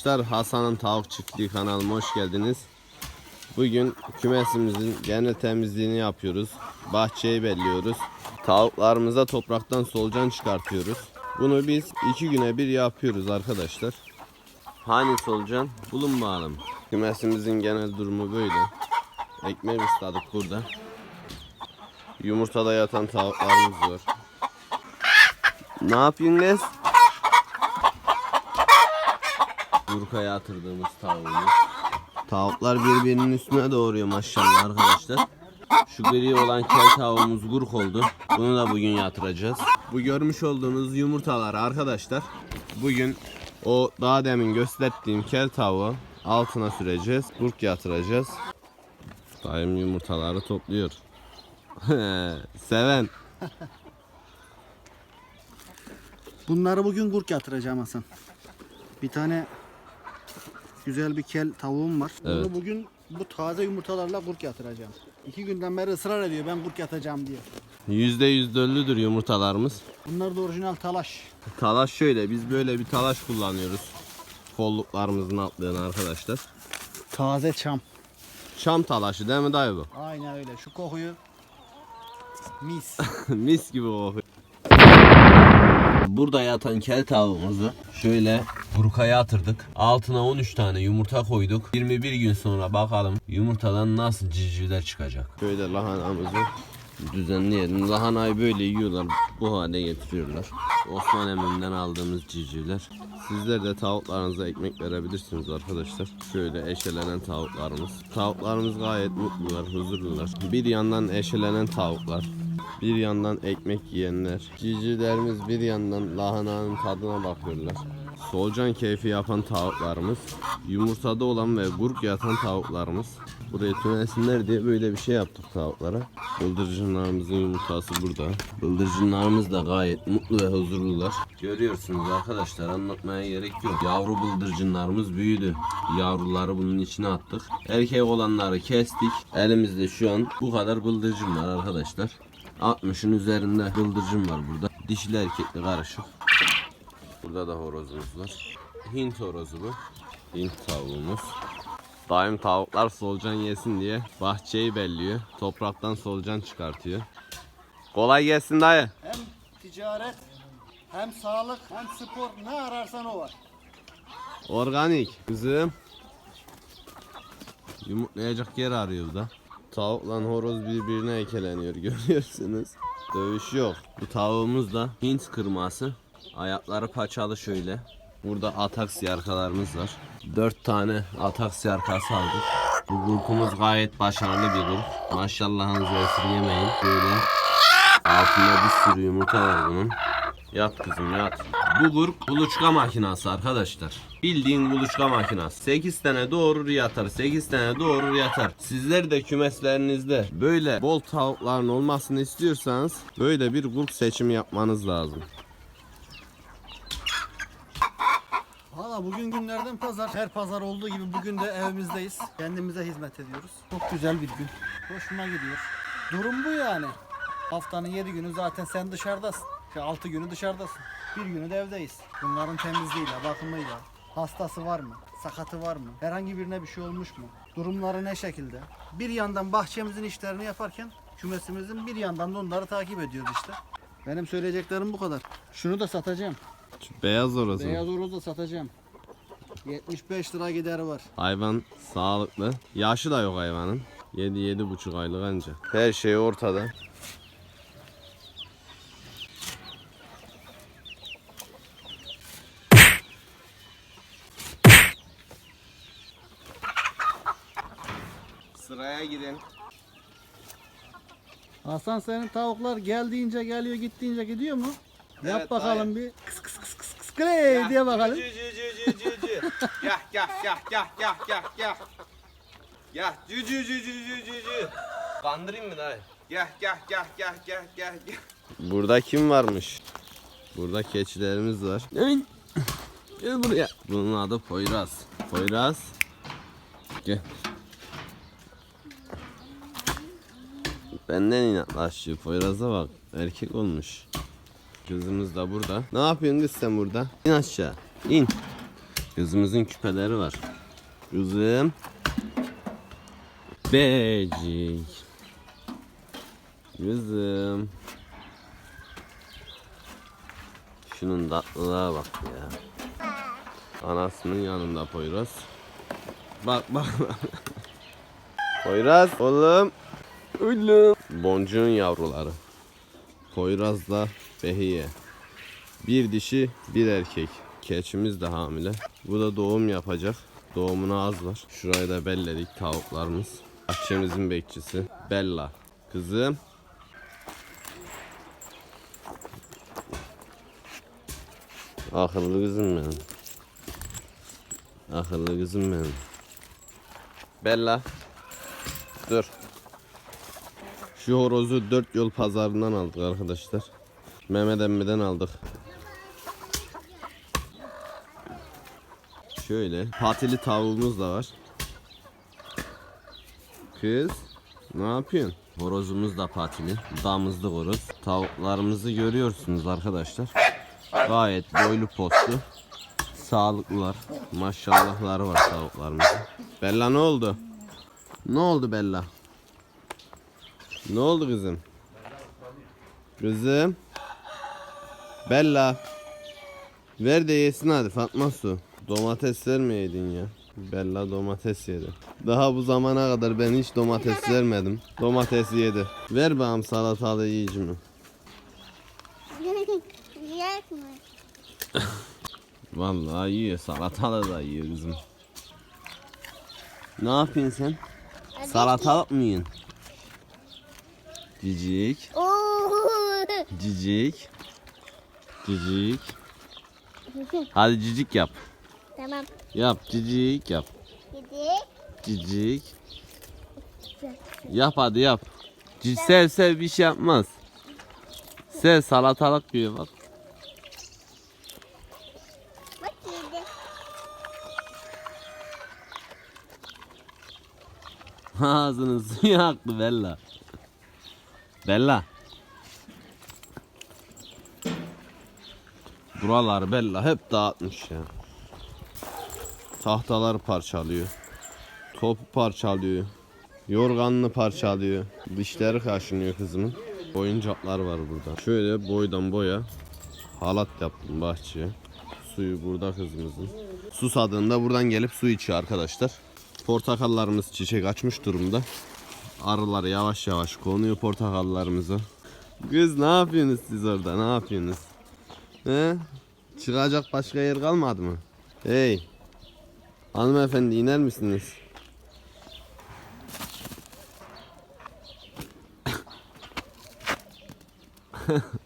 Arkadaşlar. Hasan'ın Tavuk Çiftliği kanalıma hoş geldiniz. Bugün kümesimizin genel temizliğini yapıyoruz. Bahçeyi belliyoruz. Tavuklarımıza topraktan solucan çıkartıyoruz. Bunu biz iki güne bir yapıyoruz arkadaşlar. Hani solucan? Bulun bakalım. Kümesimizin genel durumu böyle. Ekmek ısladık burada. Yumurtada yatan tavuklarımız var. Ne yapıyorsun Nes? Burkaya yatırdığımız tavuğumuz. Tavuklar birbirinin üstüne doğruyor maşallah arkadaşlar. Şu gri olan kel tavuğumuz gurk oldu. Bunu da bugün yatıracağız. Bu görmüş olduğunuz yumurtalar arkadaşlar. Bugün o daha demin gösterdiğim kel tavuğu altına süreceğiz. Gurk yatıracağız. Dayım yumurtaları topluyor. Seven. Bunları bugün gurk yatıracağım Hasan. Bir tane güzel bir kel tavuğum var. Evet. Bunu bugün bu taze yumurtalarla gurk yatıracağım. İki günden beri ısrar ediyor ben gurk yatacağım diye. %100 döllüdür yumurtalarımız. Bunlar da orijinal talaş. Talaş şöyle biz böyle bir talaş kullanıyoruz. Kolluklarımızın altlığını arkadaşlar. Taze çam. Şam talaşı değil mi dayı bu? Aynen öyle. Şu kokuyu mis. Mis gibi kokuyor. Burada yatan kel tavuğumuzu şöyle burkaya atırdık. Altına 13 tane yumurta koyduk. 21 gün sonra bakalım yumurtadan nasıl civcivler çıkacak. Şöyle lahanamızı düzenleyelim. Lahanayı böyle yiyorlar. Bu hale getiriyorlar. Osman Emin'den aldığımız civcivler. Sizler de tavuklarınıza ekmek verebilirsiniz arkadaşlar. Şöyle eşelenen tavuklarımız. Tavuklarımız gayet mutlular, huzurlular. Bir yandan eşelenen tavuklar. Bir yandan ekmek yiyenler. Civcivlerimiz bir yandan lahananın tadına bakıyorlar. Solucan keyfi yapan tavuklarımız. Yumurtada olan ve gurk yatan tavuklarımız. Buraya tünesinler diye böyle bir şey yaptık tavuklara. Bıldırcınlarımızın yumurtası burada. Bıldırcınlarımız da gayet mutlu ve huzurlular. Görüyorsunuz arkadaşlar anlatmaya gerek yok. Yavru bıldırcınlarımız büyüdü. Yavruları bunun içine attık. Erkek olanları kestik. Elimizde şu an bu kadar bıldırcın var arkadaşlar. 60'ın üzerinde bıldırcın var burada. Dişili erkekli karışık. Burada da horozumuz var. Hint horozu bu. Hint tavuğumuz. Daim tavuklar solucan yesin diye bahçeyi belliyor. Topraktan solucan çıkartıyor. Kolay gelsin dayı. hem ticaret hem sağlık hem spor ne ararsan o var. Organik. Kızım. Yumurtlayacak yer arıyor da. Tavukla horoz birbirine ekeleniyor görüyorsunuz. Dövüş yok. Bu tavuğumuz da Hint kırması. Ayakları paçalı şöyle. Burada ataks yarkalarımız var. 4 tane ataks yarkası aldık. Bu gurkumuz gayet başarılı bir gurk. Maşallahınızı esirgemeyin. Böyle altında bir sürü yumurta var bunun. Yat kızım yat. Bu gurk kuluçka makinası arkadaşlar. Bildiğin kuluçka makinası. 8 tane doğurur yatar. 8 tane doğurur yatar. Sizler de kümeslerinizde böyle bol tavukların olmasını istiyorsanız böyle bir gurk seçimi yapmanız lazım. Valla bugün günlerden pazar. Her pazar olduğu gibi bugün de evimizdeyiz. Kendimize hizmet ediyoruz. Çok güzel bir gün. Hoşuma gidiyor. Durum bu yani. Haftanın 7 günü zaten sen dışarıdasın. 6 günü dışarıdasın. Bir günü de evdeyiz. Bunların temizliğiyle, bakımıyla. Hastası var mı? Sakatı var mı? Herhangi birine bir şey olmuş mu? Durumları ne şekilde? Bir yandan bahçemizin işlerini yaparken kümesimizin bir yandan da onları takip ediyoruz işte. Benim söyleyeceklerim bu kadar. Şunu da satacağım. Şu beyaz orası. Beyaz horoz da satacağım. 75 lira gideri var. Hayvan sağlıklı. Yaşı da yok hayvanın. 7-7,5 aylık anca. Her şey ortada. Hasan senin tavuklar geldiğince geliyor gittiğince gidiyor mu? Yap Evet, bakalım bir kıs kıs kıs kıs kıs kıs diye bakalım. Cü cü cü cü cü cü. Gah gah gah gah gah gah gah. Gah cü cü cü cü cü cü cü. Kandırayım mı dayı? Gah gah gah gah gah gah gah. Burada kim varmış? Burada keçilerimiz var. Gel. Gel buraya. Bunun adı Poyraz. Poyraz. Gel. Benden inatlaşıyor. Poyraz'a bak. Erkek olmuş. Kızımız da burada. Ne yapıyorsun kız sen burada? İn aşağı. İn. Kızımızın küpeleri var. Kızım. Becik. Kızım. Şunun tatlılığa bak ya. Anasının yanında Poyraz. Bak. bak. Poyraz oğlum. Oğlum. Boncuğun yavruları. Poyraz'la Behiye. Bir dişi bir erkek. Keçimiz de hamile. Bu da doğum yapacak. Doğumuna az var. Şurayı da belledik tavuklarımız. Bahçemizin bekçisi Bella. Kızım. Akıllı kızım benim. Akıllı kızım benim. Bella. Dur. Şu horozu dört yol pazarından aldık arkadaşlar. Mehmet emmiden aldık. Şöyle patili tavuğumuz da var. Kız ne yapıyorsun? Horozumuz da patili. Damızlı horoz. Tavuklarımızı görüyorsunuz arkadaşlar. Gayet boylu postlu. Sağlıklılar. Maşallahları var tavuklarımızın. Bella ne oldu? Ne oldu Bella? Ne oldu kızım? Kızım. Bella. Ver de yesin hadi Fatma Su. Domates vermeyeydin ya. Bella domates yedi. Daha bu zamana kadar ben hiç domates vermedim. Domates yedi. Ver bakalım salatalı yiyeceğim. Yiyecek mi? Vallahi yiyor salatalı da yiyor kızım. Ne yapıyorsun sen? Salatalık mı yiyorsun? Cicik, Oo. cicik, cicik. Hadi cicik yap. tamam. Yap cicik yap. Gidik. Cicik. Yap hadi yap. C- sev sev bir şey yapmaz. Sev salatalık yiyor bak. Bak yedi. Ağzını suya aktı Bella. Bella. Buralar Bella hep dağıtmış ya. Tahtalar parçalıyor. Topu parçalıyor. Yorganını parçalıyor. Dişleri kaşınıyor kızımın. Oyuncaklar var burada. Şöyle boydan boya halat yaptım bahçeye. Suyu burada kızımızın. Susadığında buradan gelip su içiyor arkadaşlar. Portakallarımız çiçek açmış durumda. Arılar yavaş yavaş konuyor portakallarımıza. Kız ne yapıyorsunuz siz orada? Ne yapıyorsunuz? He? Çıkacak başka yer kalmadı mı? Hey. Hanımefendi iner misiniz?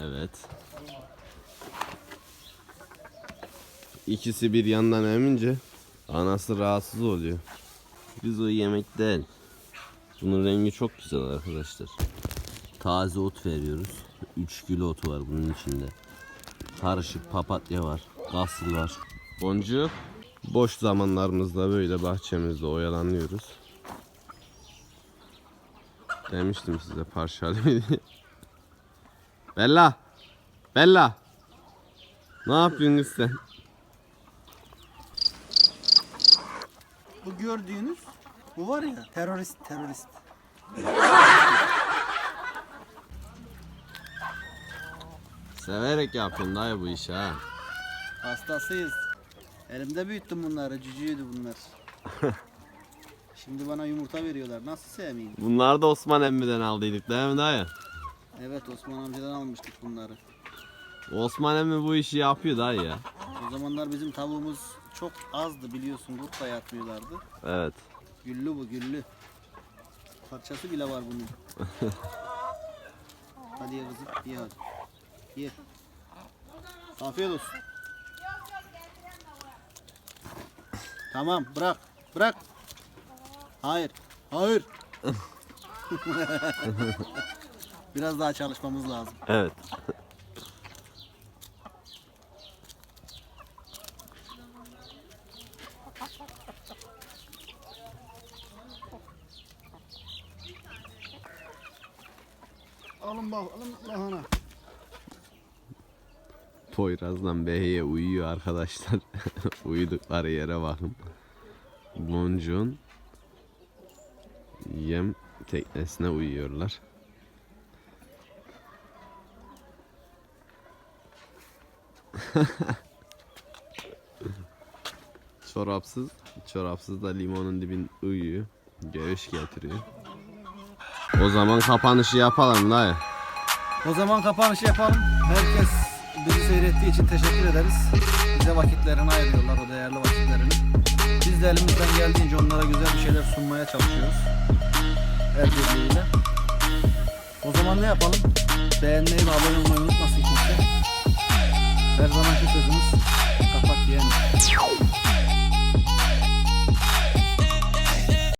Evet. İkisi bir yandan emince anası rahatsız oluyor. Biz o yemek değil. Bunun rengi çok güzel arkadaşlar. Taze ot veriyoruz. 3 kilo otu var bunun içinde. Karışık papatya var. Kasıl var. Boncuk. Boş zamanlarımızda böyle bahçemizde oyalanıyoruz. Demiştim size parçalı. Bella. Bella. Ne yapıyorsun sen? Bu gördüğünüz bu var ya terörist terörist. Severek yapıyorsun dayı bu işi ha. Hastasıyız. Elimde büyüttüm bunları. Cücüydü bunlar. Şimdi bana yumurta veriyorlar. Nasıl sevmeyeyim? Bunları da Osman emmiden aldıydık değil mi dayı? Evet Osman amcadan almıştık bunları. Osman emmi bu işi yapıyor dayı ya. O zamanlar bizim tavuğumuz çok azdı biliyorsun. Da yatmıyorlardı. Evet. Güllü bu güllü. Parçası bile var bunun. hadi ye kızım ye hadi. Ye. Afiyet olsun. Tamam bırak. Bırak. Hayır. Hayır. Biraz daha çalışmamız lazım. Evet. Alın bakalım lahana. Poyraz'dan Behiye uyuyor arkadaşlar. Uyudukları yere bakın. Boncuk'un yem teknesine uyuyorlar. çorapsız, çorapsız da limonun dibin uyuyor. Göğüş getiriyor. O zaman kapanışı yapalım dayı. O zaman kapanışı yapalım. Herkes bizi seyrettiği için teşekkür ederiz. Bize vakitlerini ayırıyorlar o değerli vakitlerini. Biz de elimizden geldiğince onlara güzel bir şeyler sunmaya çalışıyoruz. El birliğiyle. O zaman ne yapalım? Beğenmeyi ve abone olmayı unutmasın kimse. Her zamanki sözümüz kapat diyelim.